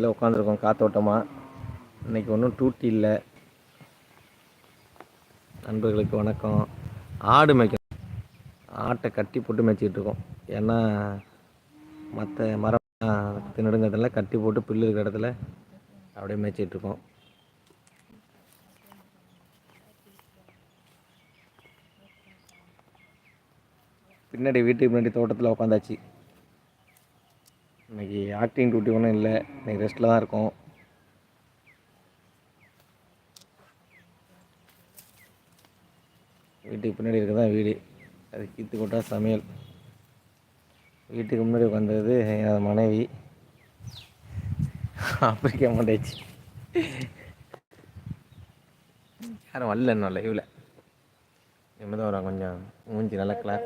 இல்லை உட்காந்துருக்கோம் காத்தோட்டமாக இன்றைக்கி ஒன்றும் டூட்டி இல்லை. நண்பர்களுக்கு வணக்கம். ஆடு மேய்க்கணும் ஆட்டை கட்டி போட்டு மேய்ச்சிக்கிட்டு இருக்கோம். ஏன்னா மற்ற மரம் தின்னுடுங்கிறதுல கட்டி போட்டு புல்லு இருக்கிற இடத்துல அப்படியே மேய்ச்சிட்டு பின்னாடி வீட்டுக்கு பின்னாடி தோட்டத்தில் உட்காந்தாச்சு. ஆக்டிங் டியூட்டி ஒன்றும் இல்லை. இன்னைக்கு ரெஸ்ட்டில் தான் இருக்கோம். வீட்டுக்கு பின்னாடி இருக்க தான் வீடு. அது கீத்து கொட்டா சமையல். வீட்டுக்கு முன்னாடி உட்காந்தது எனது மனைவி. ஆப்பிரிக்கா மாட்டாச்சு. யாரும் வரல இன்னும் லைவில் இனிமே தான் கொஞ்சம் மூஞ்சி நல்லா கிளாஸ்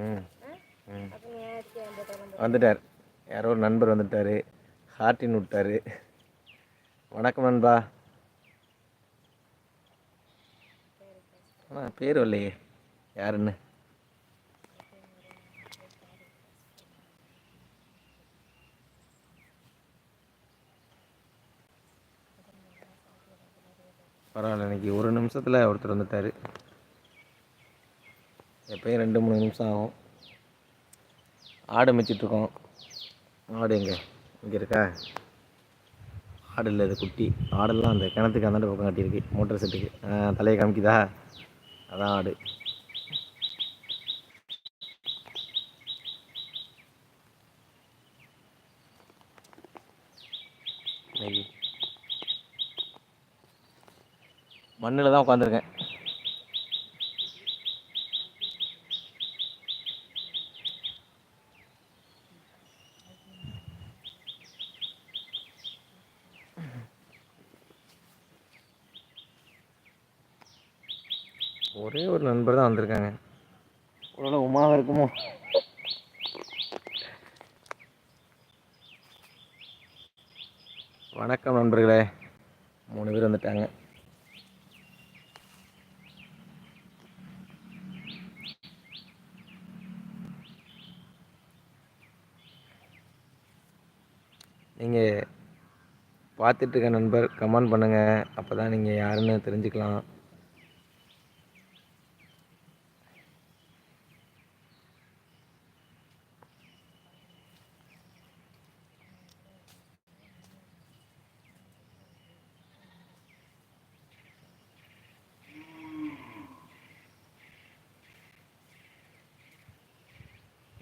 ம். ம். வந்துட்டார். யாரோ ஒரு நண்பர் வந்துட்டார். ஹார்டின் விட்டார். வணக்கம் நண்பா. ஆனால் பேர் வரலையே. யாருன்னு? பரவாயில்ல இன்னைக்கு ஒரு நிமிஷத்தில் ஒருத்தர் வந்துட்டார். எப்பயும் ரெண்டு மூணு நிமிஷம் ஆகும். ஆடு மேய்ச்சிட்ருக்கோம் ஆடு எங்கே? இங்கே இருக்கா? ஆடு இல்லை இது குட்டி. ஆடெல்லாம் அந்த கிணத்துக்கு அந்தாண்ட பக்கம் கட்டியிருக்கு. மோட்டர் செட்டுக்கு. தலையை காமிக்குதா? அதான் ஆடு. இன்னைக்கு மண்ணில் தான் உட்காந்துருக்கேன். ஒருவேளை உமாவாக இருக்குமோ? வணக்கம் நண்பர்களே. மூணு பேர் வந்துட்டாங்க. நீங்கள் பார்த்துட்டு இருக்க நண்பர் கமெண்ட் பண்ணுங்கள் அப்போ தான் நீங்கள் யாருன்னு தெரிஞ்சுக்கலாம்.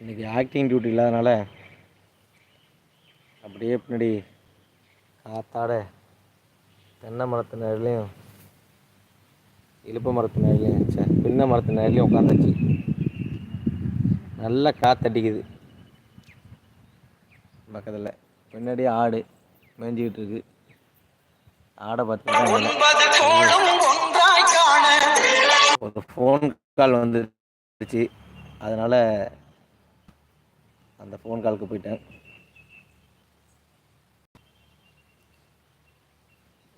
இன்றைக்கி ஆக்டிங் டியூட்டி இல்லாதனால அப்படியே பின்னாடி காத்தாட தென்னை மரத்து நேரிலையும் இழுப்பு மரத்து நேரிலையும் சே பின்ன மரத்து நேரிலையும் உட்காந்துச்சு நல்லா காத்தடிக்குது. பக்கத்தில். பின்னாடி ஆடு மேய்ஞ்சிக்கிட்டு இருக்கு. ஆடை பார்த்தீங்கன்னா ஒரு ஃபோன் கால் வந்துருச்சு. அதனால் அந்த ஃபோன் காலுக்கு போயிட்டேன்.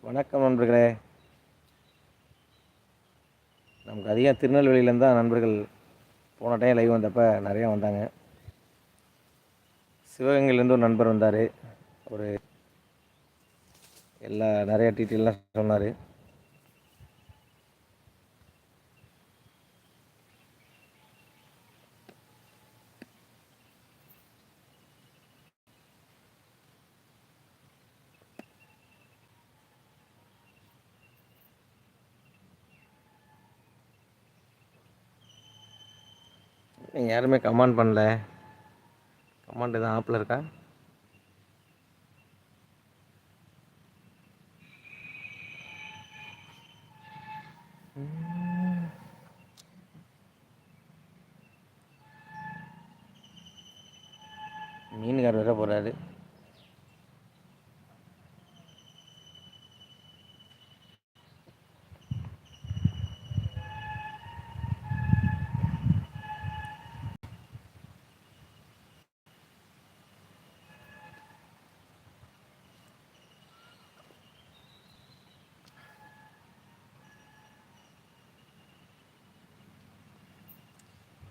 வணக்கம் நண்பர்களே. நமக்கு அதிகம் திருநெல்வேலியிலேருந்து தான் நண்பர்கள் போன டைம் லைவ் வந்தப்போ நிறையா வந்தாங்க. சிவகங்கையிலேருந்து ஒரு நண்பர் வந்தார். ஒரு எல்லா நிறைய டீட்டெயிலாம் சொன்னார். நீங்கள் யாருமே கமெண்ட் பண்ணல. கமெண்ட் எதுவும் ஆப்பில் இருக்கா?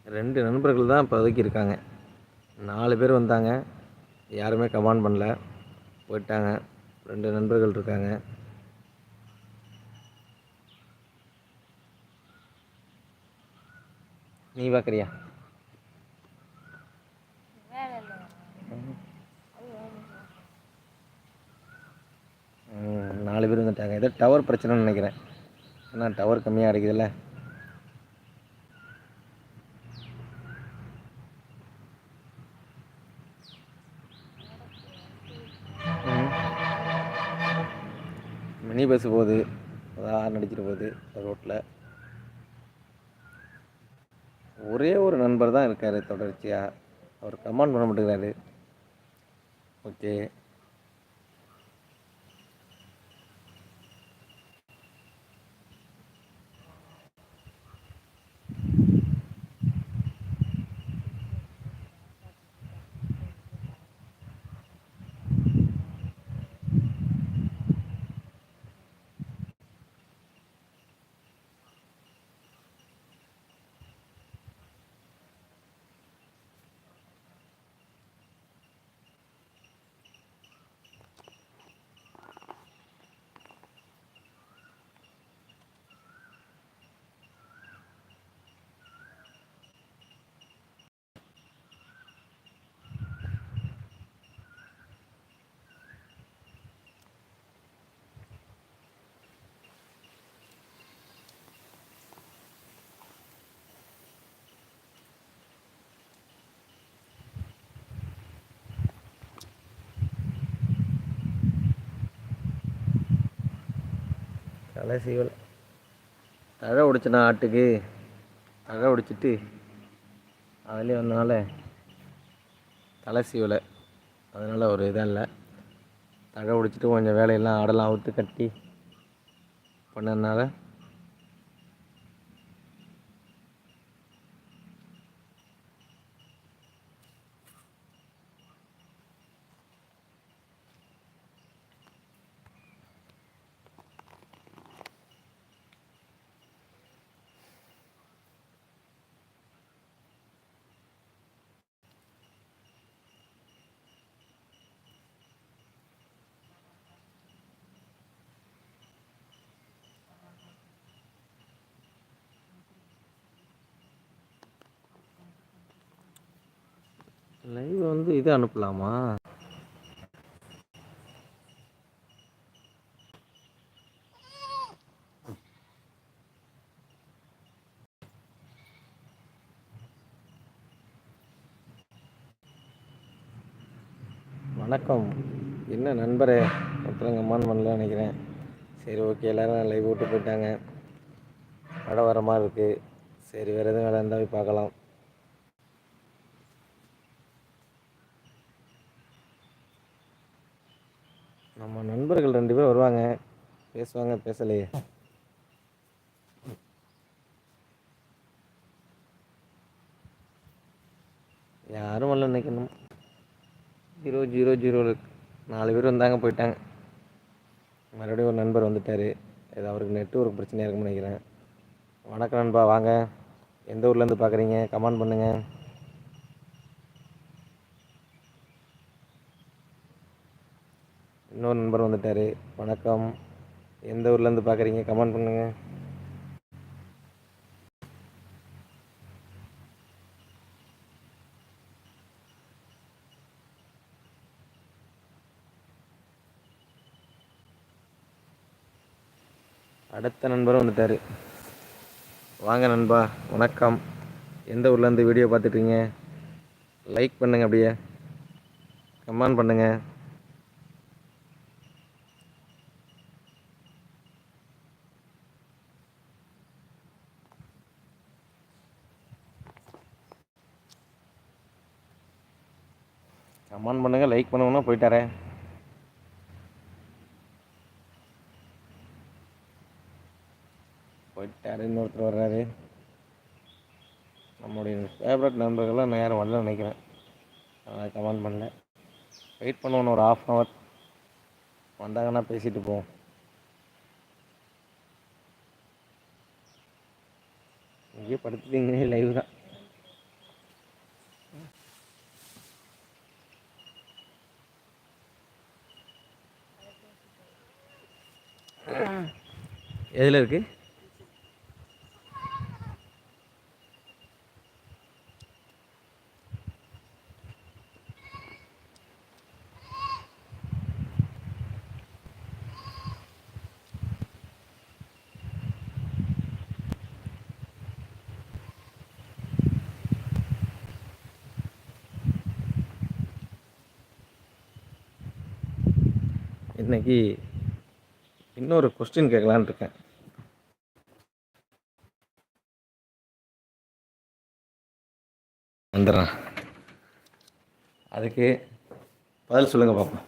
ரெண்டு நண்பர்கள் தான் இப்போதைக்கு இருக்காங்க. நாலு பேர் வந்தாங்க. யாருமே கமெண்ட் பண்ணல. போயிட்டாங்க. ரெண்டு நண்பர்கள் இருக்காங்க. நீ பார்க்குறியா நாலு பேர் வந்துட்டாங்க. ஏதோ டவர் பிரச்சனைன்னு நினைக்கிறேன். ஏன்னா டவர் கம்மியாக அடிக்குதுல்ல. மினி பஸ் போகுது அதான் நடிச்சிட்டு போகுது ரோட்டில் ஒரே ஒரு நண்பர் தான் இருக்கார் தொடர்ச்சியாக அவர் கமெண்ட் பண்ண மாட்டேங்கிறாரு. ஓகே தலை சீவல். தழை உடைச்சனா ஆட்டுக்கு. தழை உடைச்சிட்டு அதுலேயே வந்தனால தலை சீவலை. அதனால் ஒரு இதாக இல்லை. தழை உடைச்சிட்டு கொஞ்சம் வேலையெல்லாம் ஆடெல்லாம் அவுத்து கட்டி பண்ணதுனால லைவ் வந்து இது அனுப்பலாமா? வணக்கம். என்ன நண்பரே? ஒருத்தரங்க அம்மான் பண்ணல நினைக்கிறேன். சரி ஓகே. எல்லோரும் லைவ் விட்டு போயிட்டாங்க. மழை வர மாதிரி இருக்குது சரி வேறு எதுவும் வேலை இருந்தால் போய் பார்க்கலாம். நம்ம நண்பர்கள் ரெண்டு பேர் வருவாங்க. பேசுவாங்க பேசலையே. யாரும் வரல நினைக்கணும் ஜீரோ ஜீரோ ஜீரோ நாலு பேர் வந்தாங்க போயிட்டாங்க. மறுபடியும் ஒரு நண்பர் வந்துட்டார். ஏதோ அவருக்கு நெட்ஒர்க் பிரச்சனையாக இருக்கும்னு நினைக்கிறேன். வணக்கம் நண்பா வாங்க. எந்த ஊர்லேருந்து பார்க்குறீங்க கமெண்ட் பண்ணுங்கள் இன்னொரு நண்பர் வந்துட்டார். வணக்கம். எந்த ஊர்லேருந்து பார்க்குறீங்க கமெண்ட் பண்ணுங்கள் அடுத்த நண்பரும் வந்துட்டார். வாங்க நண்பா. வணக்கம். எந்த ஊர்லேருந்து வீடியோ பார்த்துட்ருக்கீங்க லைக் பண்ணுங்கள் அப்படியே. கமெண்ட் பண்ணுங்கள் கமெண்ட் பண்ணுங்கள் லைக் பண்ணுங்கன்னா போயிட்டாரே போயிட்டாரு இன்னொருத்தர் வர்றாரு. நம்முடைய ஃபேவரட் நண்பர்கள்லாம் நான் யாரும் வரல நினைக்கிறேன். அதனால் கமெண்ட் பண்ணல. வெயிட் பண்ணுவோம் ஒரு ஆஃப் அன் ஹவர் வந்தாங்கன்னா பேசிட்டு போவோம். இங்கேயே படுத்துட்டீங்க லைவ் தான். எதில் இருக்கு? இன்னைக்கு இன்னொரு கொஸ்டின் கேட்கலான்னு இருக்கேன். வந்துடுறேன். அதுக்கு பதில் சொல்லுங்கள் பார்ப்போம்